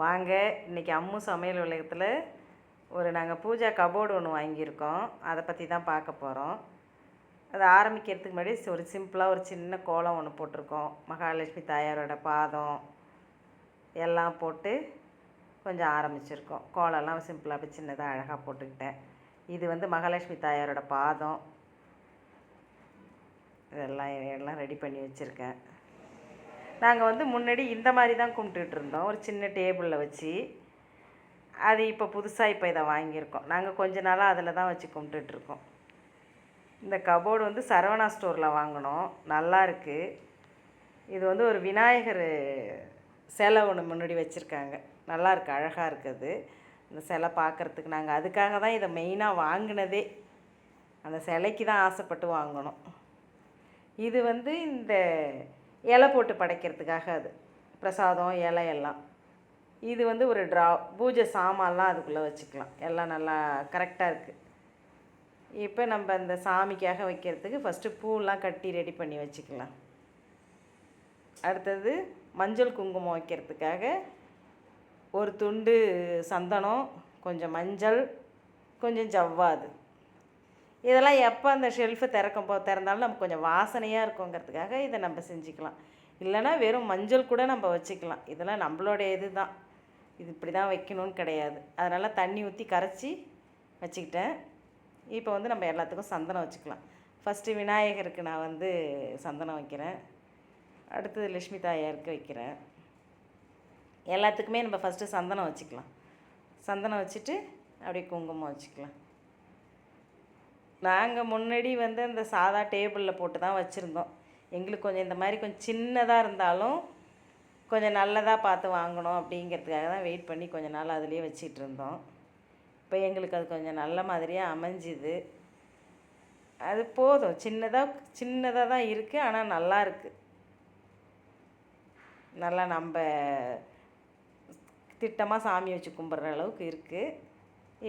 வாங்க இன்றைக்கி அம்மு சமையல் உலகத்தில் ஒரு நாங்கள் பூஜா கபோர்டு ஒன்று வாங்கியிருக்கோம். அதை பற்றி தான் பார்க்க போகிறோம் அதை ஆரம்பிக்கிறதுக்கு முன்னாடி ஒரு சிம்பிளாக ஒரு சின்ன கோலம் ஒன்று போட்டிருக்கோம். மகாலட்சுமி தாயாரோட பாதம் எல்லாம் போட்டு கொஞ்சம் ஆரம்பிச்சிருக்கோம். கோலம்லாம் சிம்பிளாக அப்படி சின்னதாக அழகாக போட்டுக்கிட்டேன். இது வந்து மகாலட்சுமி தாயாரோட பாதம். இதெல்லாம் எல்லாம் ரெடி பண்ணி வச்சுருக்கேன். நாங்கள் வந்து முன்னாடி இந்த மாதிரி தான் கும்பிட்டுட்டு இருந்தோம். ஒரு சின்ன டேபிளில் வச்சு. அது இப்போ புதுசாக இப்போ இதை வாங்கியிருக்கோம். நாங்கள் கொஞ்ச நாளாக அதில் தான் வச்சு கும்பிட்டுட்ருக்கோம் இந்த கபோர்டு வந்து சரவணா ஸ்டோரில் வாங்கினோம். நல்லா இருக்குது இது வந்து ஒரு விநாயகர் சிலை ஒன்று முன்னாடி வச்சுருக்காங்க. நல்லாயிருக்கு அழகாக இருக்குது இந்த சிலை பார்க்குறதுக்கு நாங்கள் அதுக்காக தான் இதை மெயினாக வாங்கினதே. அந்த சிலைக்கு தான் ஆசைப்பட்டு வாங்கினோம். இது வந்து இந்த இலை போட்டு படைக்கிறதுக்காக அது. பிரசாதம் இலை எல்லாம். இது வந்து ஒரு ட்ரா பூஜை சாமான்லாம் அதுக்குள்ளே வச்சுக்கலாம். எல்லாம் நல்லா கரெக்டாக இருக்குது இப்போ நம்ம இந்த சாமிக்காக வைக்கிறதுக்கு ஃபஸ்ட்டு பூலாம் கட்டி ரெடி பண்ணி வச்சுக்கலாம். அடுத்தது மஞ்சள் குங்குமம் வைக்கிறதுக்காக ஒரு துண்டு சந்தனம் கொஞ்சம் மஞ்சள் கொஞ்சம் ஜவ்வாது இதெல்லாம் எப்போ அந்த ஷெல்ஃபு திறக்கும் போ திறந்தாலும் நமக்கு கொஞ்சம் வாசனையாக இருக்குங்கிறதுக்காக இதை நம்ம செஞ்சுக்கலாம். இல்லைன்னா வெறும் மஞ்சள் கூட நம்ம வச்சுக்கலாம். இதெல்லாம் நம்மளோட இது தான் இது இப்படி தான் வைக்கணும்னு கிடையாது. அதனால் தண்ணி ஊற்றி கரைச்சி வச்சுக்கிட்டேன். இப்போ வந்து நம்ம எல்லாத்துக்கும் சந்தனம் வச்சுக்கலாம். ஃபஸ்ட்டு விநாயகருக்கு நான் வந்து சந்தனம் வைக்கிறேன். அடுத்தது லட்சுமி தாயாருக்கு வைக்கிறேன். எல்லாத்துக்குமே நம்ம ஃபஸ்ட்டு சந்தனம் வச்சுக்கலாம். சந்தனம் வச்சுட்டு அப்படியே குங்குமம் வச்சுக்கலாம். நாங்கள் முன்னாடி வந்து அந்த சாதா டேபிளில் போட்டு தான் வச்சுருந்தோம். எங்களுக்கு கொஞ்சம் இந்த மாதிரி கொஞ்சம் சின்னதாக இருந்தாலும் கொஞ்சம் நல்லதாக பார்த்து வாங்கணும் அப்படிங்கிறதுக்காக தான் வெயிட் பண்ணி கொஞ்சம் நாள் அதுலேயே வச்சிட்டு இருந்தோம். இப்போ எங்களுக்கு அது கொஞ்சம் நல்ல மாதிரியாக அமைஞ்சுது. அது போதும். சின்னதாக சின்னதாக தான் இருக்குது ஆனால் நல்லா இருக்குது நல்லா நம்ம திட்டமாக சாமி வச்சு கும்பிட்ற அளவுக்கு இருக்குது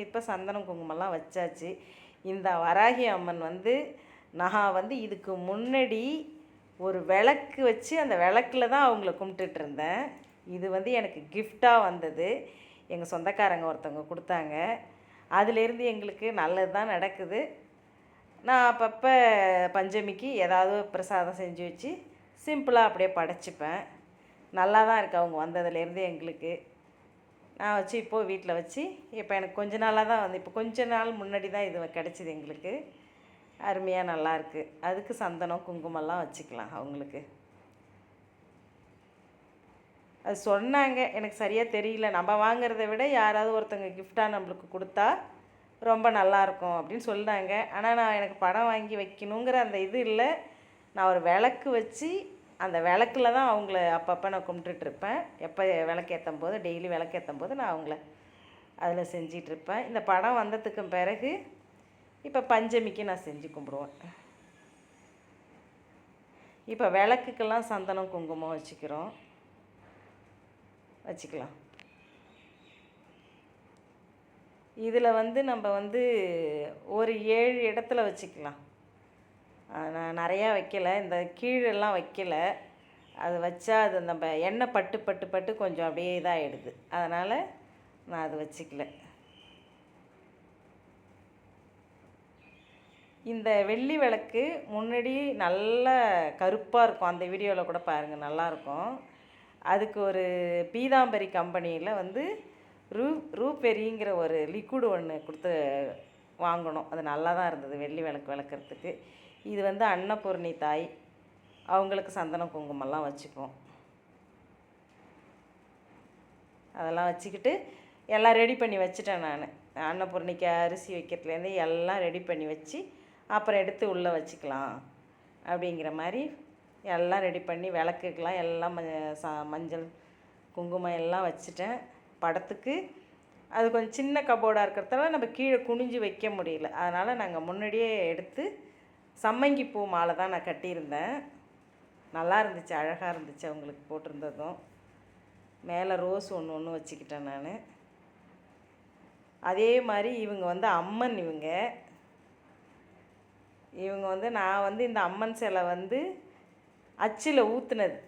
இப்போ சந்தனம் குங்குமம்லாம் வச்சாச்சு. இந்த வராகி அம்மன் வந்து நான் வந்து இதுக்கு முன்னாடி ஒரு விளக்கு வச்சு அந்த விளக்கில் தான் அவங்கள கும்பிட்டுட்டு இருந்தேன். இது வந்து எனக்கு கிஃப்டாக வந்தது. எங்கள் சொந்தக்காரங்க ஒருத்தவங்க கொடுத்தாங்க. அதுலேருந்து எங்களுக்கு நல்லது தான் நடக்குது. நான் அப்பப்போ பஞ்சமிக்கு ஏதாவது பிரசாதம் செஞ்சு வச்சு சிம்பிளாக அப்படியே படைச்சிப்பேன். நல்லா தான் இருக்குது அவங்க வந்ததுலேருந்து எங்களுக்கு. நான் வச்சு இப்போது வீட்டில் வச்சு இப்போ எனக்கு கொஞ்ச நாளாக தான் வந்து இப்போ கொஞ்ச நாள் முன்னாடி தான் இது கிடச்சிது எங்களுக்கு. அருமையாக நல்லாயிருக்கு அதுக்கு சந்தனம் குங்குமம்லாம் வச்சுக்கலாம் அவங்களுக்கு. அது சொன்னாங்க எனக்கு சரியாக தெரியல. நம்ம வாங்குறத விட யாராவது ஒருத்தங்க கிஃப்டாக நம்மளுக்கு கொடுத்தா ரொம்ப நல்லாயிருக்கும் அப்படின்னு சொன்னாங்க. ஆனால் நான் எனக்கு படம் வாங்கி வைக்கணுங்கிற அந்த இது இல்லை. நான் ஒரு விளக்கு வச்சு அந்த விளக்கில் தான் அவங்கள அப்பப்போ நான் கும்பிட்டுட்ருப்பேன். எப்போ விளக்கேற்றும் போது டெய்லி விளக்கேற்றும் போது நான் அவங்கள அதில் செஞ்சிட்ருப்பேன். இந்த படம் வந்ததுக்கு பிறகு இப்போ பஞ்சமிக்கு நான் செஞ்சு கும்பிடுவேன். இப்போ விளக்குக்கெல்லாம் சந்தனம் குங்குமம் வச்சுக்கிறோம். வச்சுக்கலாம். இதில் வந்து நம்ம வந்து ஒரு ஏழு இடத்துல வச்சுக்கலாம். நான் நிறையா வைக்கல. இந்த கீழெல்லாம் வைக்கல. அது வச்சா அது நம்ம எண்ணெய் பட்டு பட்டு பட்டு கொஞ்சம் அப்படியே இதாகிடுது அதனால் நான் அது வச்சுக்கல. இந்த வெள்ளி விளக்கு முன்னாடி நல்ல கருப்பாக இருக்கும். அந்த வீடியோவில் கூட பாருங்கள் நல்லாயிருக்கும் அதுக்கு ஒரு பீதாம்பரி கம்பெனியில் வந்து ரூ ரூபெரிங்கிற ஒரு லிக்விடு ஒன்று கொடுத்து வாங்கினோம் அது நல்லா தான் இருந்தது வெள்ளி விளக்கு விளக்குறதுக்கு. இது வந்து அன்னபூர்ணி தாய். அவங்களுக்கு சந்தனம் குங்குமம்லாம் வச்சுப்போம். அதெல்லாம் வச்சுக்கிட்டு எல்லாம் ரெடி பண்ணி வச்சுட்டேன் நான். அன்னபூர்ணிக்கு அரிசி வைக்கிறதுலேருந்து எல்லாம் ரெடி பண்ணி வச்சு அப்புறம் எடுத்து உள்ளே வச்சுக்கலாம் அப்படிங்கிற மாதிரி எல்லாம் ரெடி பண்ணி விளக்குக்கெலாம் எல்லாம் ம சா மஞ்சள் குங்குமம் எல்லாம் வச்சுட்டேன். படத்துக்கு அது கொஞ்சம் சின்ன கபோர்டாக இருக்கிறதால நம்ம கீழே குனிஞ்சு வைக்க முடியல. அதனால் நாங்கள் முன்னாடியே எடுத்து சம்மங்கி பூ மாலை தான் நான் கட்டியிருந்தேன். நல்லா இருந்துச்சு அழகாக இருந்துச்சு அவங்களுக்கு போட்டிருந்ததும். மேலே ரோஸ் ஒன்று ஒன்று வச்சுக்கிட்டேன் நான். அதே மாதிரி இவங்க வந்து அம்மன் இவங்க. இவங்க வந்து நான் வந்து இந்த அம்மன் சிலை வந்து அச்சில் ஊற்றுனது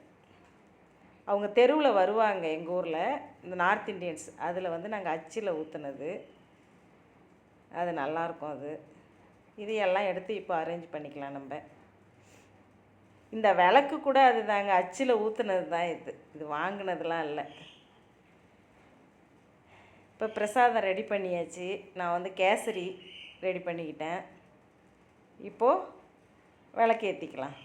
அவங்க தெருவில் வருவாங்க எங்கள் ஊரில் இந்த நார்த் இண்டியன்ஸ் அதில் வந்து நாங்கள் அச்சில் ஊற்றுனது அது நல்லாயிருக்கும் அது. இது எல்லாம் எடுத்து இப்போ அரேஞ்ச் பண்ணிக்கலாம் நம்ம. இந்த விளக்கு கூட அது தாங்க அச்சில் ஊற்றுனது தான் இது. இது வாங்கினதுலாம் இல்லை. இப்போ பிரசாதம் ரெடி பண்ணியாச்சு. நான் வந்து கேசரி ரெடி பண்ணிக்கிட்டேன். இப்போது விளக்கு ஏற்றிக்கலாம்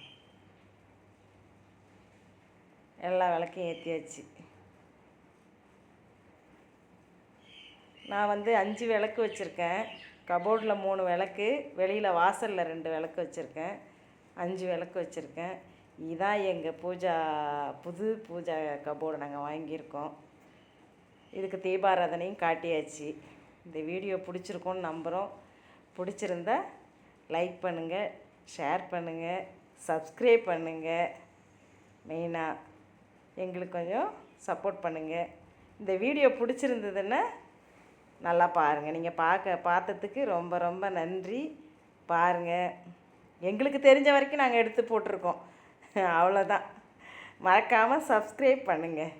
எல்லா விளக்கையும் ஏற்றியாச்சு நான் வந்து அஞ்சு விளக்கு வச்சுருக்கேன். கபோர்டில் மூணு விளக்கு வெளியில் வாசலில் ரெண்டு விளக்கு வச்சுருக்கேன். அஞ்சு விளக்கு வச்சுருக்கேன். இதான் எங்கள் பூஜா புது பூஜா கபோர்டு நாங்கள் வாங்கியிருக்கோம். இதுக்கு தீபாராதனையும் காட்டியாச்சு. இந்த வீடியோ பிடிச்சிருக்கோன்னு நம்புகிறோம் பிடிச்சிருந்தா லைக் பண்ணுங்கள் ஷேர் பண்ணுங்கள் சப்ஸ்கிரைப் பண்ணுங்கள் மெயினாக எங்களுக்கு கொஞ்சம் சப்போர்ட் பண்ணுங்கள் இந்த வீடியோ பிடிச்சிருந்ததுன்னா நல்லா பாருங்கள் நீங்கள் பார்க்க பார்த்ததுக்கு ரொம்ப ரொம்ப நன்றி. பாருங்கள் எங்களுக்கு தெரிஞ்ச வரைக்கும் நாங்கள் எடுத்து போட்டிருக்கோம். அவ்வளோதான் மறக்காமல் சப்ஸ்கிரைப் பண்ணுங்கள்